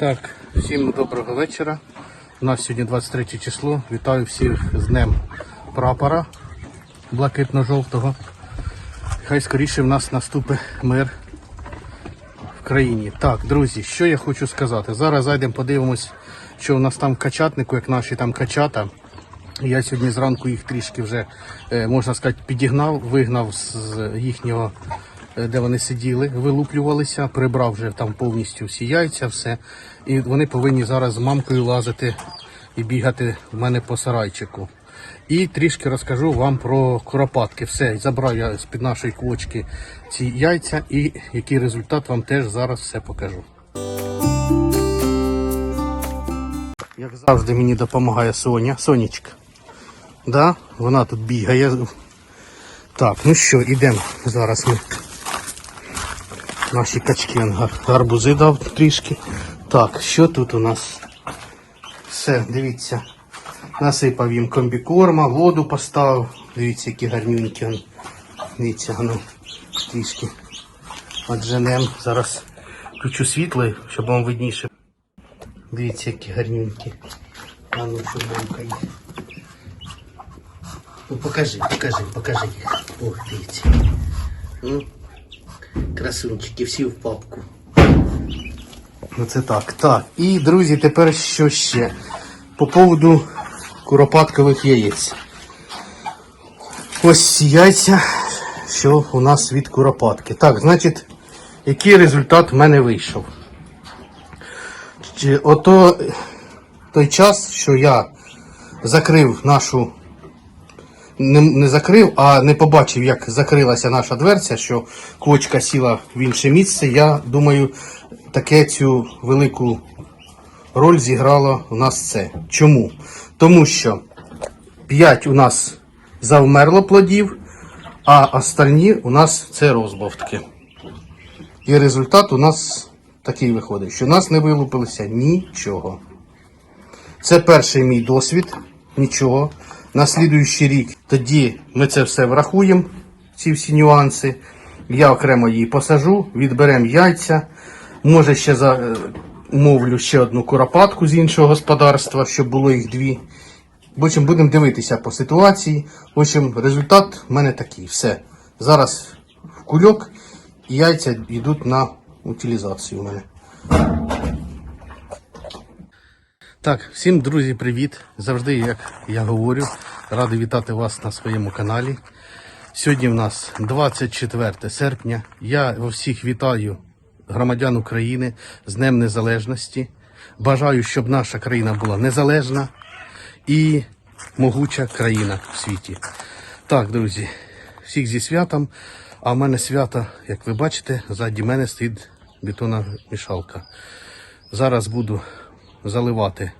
Так, всім доброго вечора. У нас сьогодні 23 число. Вітаю всіх з Днем прапора блакитно-жовтого. Хай скоріше в нас наступить мир в країні. Так, друзі, що я хочу сказати. Зараз зайдемо, подивимось, що у нас там в качатнику, як наші там качата. Я сьогодні зранку їх трішки вже, е, можна сказати, підігнав, вигнав з їхнього, де вони сиділи, вилуплювалися, прибрав вже там повністю всі яйця, все. І вони повинні зараз з мамкою лазити і бігати в мене по сарайчику. І трішки розкажу вам про куропатки. Все, забрав я з-під нашої квочки ці яйця і який результат вам теж зараз все покажу. Як завжди мені допомагає Соня. Сонечка. Да? Вона тут бігає. Так, ну що, йдемо зараз ми. Наші качки он гар- гарбузи дав трішки. Так, що тут у нас? Все, дивіться. Насипав їм комбікорма, воду поставив. Дивіться, які гарнюнькі. Дивіться, ну, трішки. Отженем. Зараз включу світло, щоб вам видніше. Дивіться, які гарнюнькі. А ну, що є. Ну покажи, покажи, покажи їх. Ох, дивіться. Ну, красунчики, всі в папку. Ну це так. Так. І, друзі, тепер що ще? По поводу куропаткових яєць. Ось яйця, що у нас від куропатки. Так, значить, який результат в мене вийшов? Ото той час, що я закрив нашу не, не закрив, а не побачив, як закрилася наша дверця, що квочка сіла в інше місце. Я думаю, таке цю велику роль зіграло у нас це. Чому? Тому що 5 у нас завмерло плодів, а остальні у нас це розбавки. І результат у нас такий виходить, що у нас не вилупилося нічого. Це перший мій досвід, нічого. На слідуючий рік тоді ми це все врахуємо, ці всі нюанси. Я окремо її посажу, відберемо яйця. Може ще замовлю ще одну куропатку з іншого господарства, щоб було їх дві. В общем, будемо дивитися по ситуації. В общем, результат в мене такий. Все. Зараз в кульок і яйця йдуть на утилізацію у мене. Так, всім друзі, привіт! Завжди, як я говорю, радий вітати вас на своєму каналі. Сьогодні в нас 24 серпня. Я всіх вітаю громадян України з Днем Незалежності. Бажаю, щоб наша країна була незалежна і могуча країна в світі. Так, друзі, всіх зі святом. А в мене свято, як ви бачите, ззаді мене стоїть бетонна мішалка. Зараз буду заливати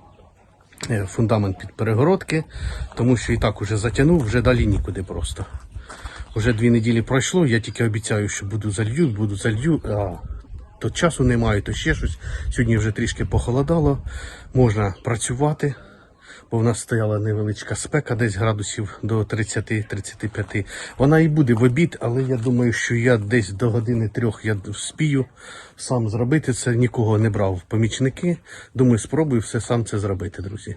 е, фундамент під перегородки, тому що і так уже затягнув, вже далі нікуди просто. Уже дві неділі пройшло, я тільки обіцяю, що буду залью, буду залью, а то часу немає, то ще щось. Сьогодні вже трішки похолодало, можна працювати, бо в нас стояла невеличка спека, десь градусів до 30-35. Вона і буде в обід, але я думаю, що я десь до години трьох я вспію сам зробити це. Нікого не брав помічники. Думаю, спробую все сам це зробити, друзі.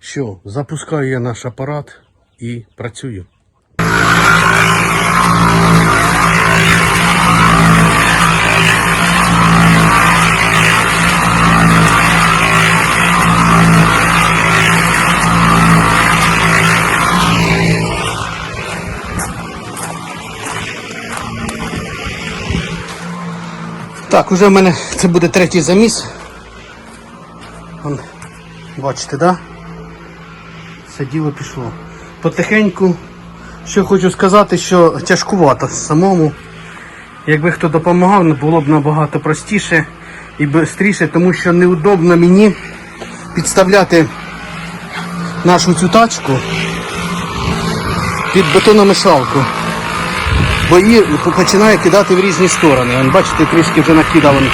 Що, запускаю я наш апарат і працюю. Так, уже в мене це буде третій заміс. Вон, бачите, да? Все діло пішло. Потихеньку, що хочу сказати, що тяжкувато самому. Якби хто допомагав, було б набагато простіше і швидше, тому що неудобно мені підставляти нашу цю тачку під бетономішалку бо починає кидати в різні сторони. Вон, бачите, трішки вже накидав он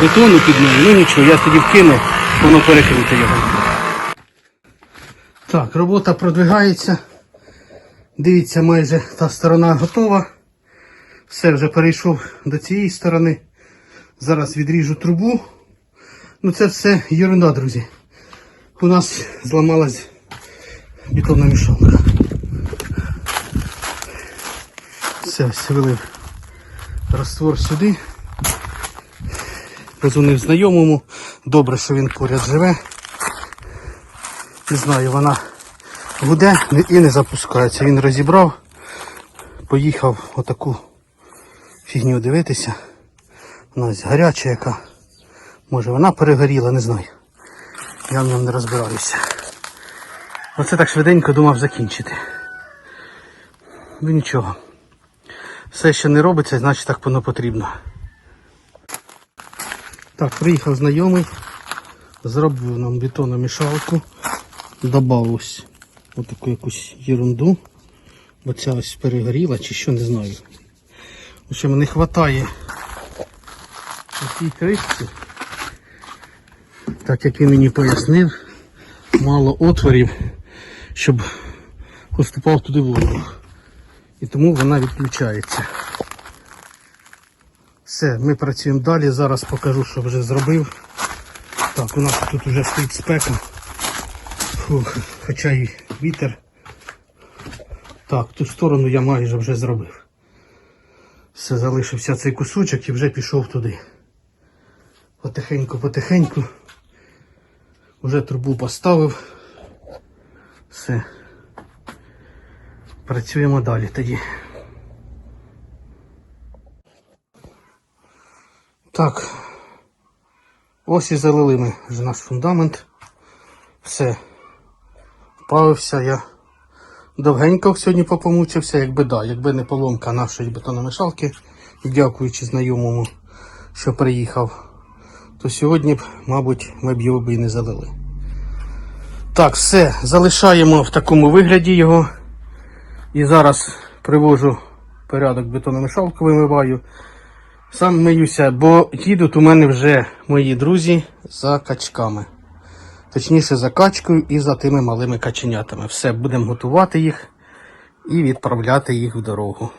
бетону під нею. Ну нічого, я тоді вкину, воно перекрите його. Так, робота продвигається. Дивіться, майже та сторона готова. Все вже перейшов до цієї сторони. Зараз відріжу трубу. Ну це все ерунда, друзі. У нас зламалась бетонна мішалка. Все, ось раствор сюди. Позвонив знайомому. Добре, що він поряд живе. Не знаю, вона гуде і не запускається. Він розібрав, поїхав отаку фігню дивитися. Вона гаряча яка. Може вона перегоріла, не знаю. Я в ньому не розбираюся. Оце так швиденько думав закінчити. Ну нічого. Все, що не робиться, значить так воно потрібно. Так, приїхав знайомий, зробив нам бетонну мішалку, додав ось отаку якусь ерунду. Бо ця ось перегоріла чи що, не знаю. В общем, не вистачає цій кришці, так як він мені пояснив, мало отворів, щоб поступав туди воздух. І тому вона відключається. Все, ми працюємо далі. Зараз покажу, що вже зробив. Так, у нас тут вже стоїть спека. Фух, хоча й вітер. Так, ту сторону я майже вже зробив. Все, залишився цей кусочок і вже пішов туди. Потихеньку, потихеньку. Вже трубу поставив. Все. Працюємо далі тоді. Так. Ось і залили ми вже наш фундамент. Все. Вправився я. Довгенько сьогодні попомучився, якби да, якби не поломка нашої бетономішалки, дякуючи знайомому, що приїхав, то сьогодні б, мабуть, ми б його б і не залили. Так, все, залишаємо в такому вигляді його. І зараз привожу порядок бетономішалку, вимиваю. Сам миюся, бо їдуть у мене вже мої друзі за качками. Точніше за качкою і за тими малими каченятами. Все, будемо готувати їх і відправляти їх в дорогу.